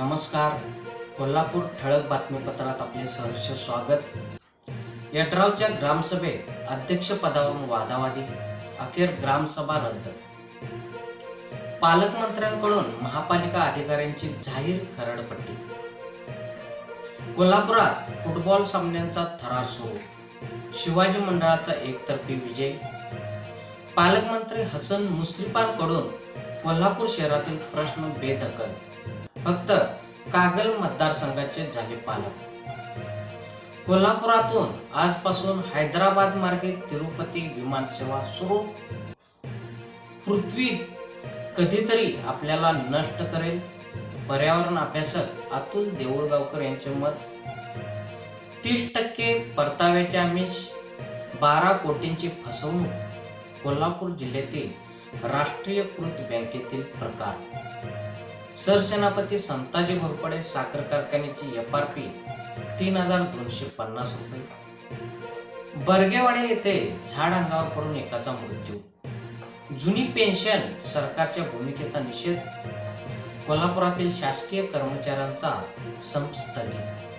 नमस्कार. कोल्हापूर ठळक बातमीपत्रात आपले सहर्ष स्वागत. यड्रावच्या ग्रामसभेत अध्यक्षपदावरून वादावादी. अखेर ग्रामसभा रद्द. पालकमंत्र्यांकडून महापालिका अधिकाऱ्यांची जाहीर खरडपट्टी. कोल्हापुरात फुटबॉल सामन्यांचा थरार सुरू शिवाजी मंडळाचा एकतर्फी विजय. पालकमंत्री हसन मुश्रीफांकडून कोल्हापूर शहरातील प्रश्न बेदखल. फक्त कागल मतदारसंघाचे झाले पालक. कोल्हापुरातून आजपासून हैदराबाद मार्गे तिरुपती विमान सेवा सुरू. पृथ्वी कधीतरी आपल्याला नष्ट करेल. पर्यावरण अभ्यासक अतुल देऊळगावकर यांचे मत तीस टक्के परताव्याचे आमिष बारा कोटींची फसवणूक कोल्हापूर जिल्ह्यातील राष्ट्रीयकृत बँकेतील प्रकार. सरसेनापती संताजी घोरपडे साखर कारखान्याची एफ आर पी तीन हजार दोनशे पन्नास रुपये. बर्गेवाडे येथे झाड अंगावर पडून एकाचा मृत्यू. जुनी पेन्शन सरकारच्या भूमिकेचा निषेध. कोल्हापुरातील शासकीय कर्मचाऱ्यांचा संप स्थगित.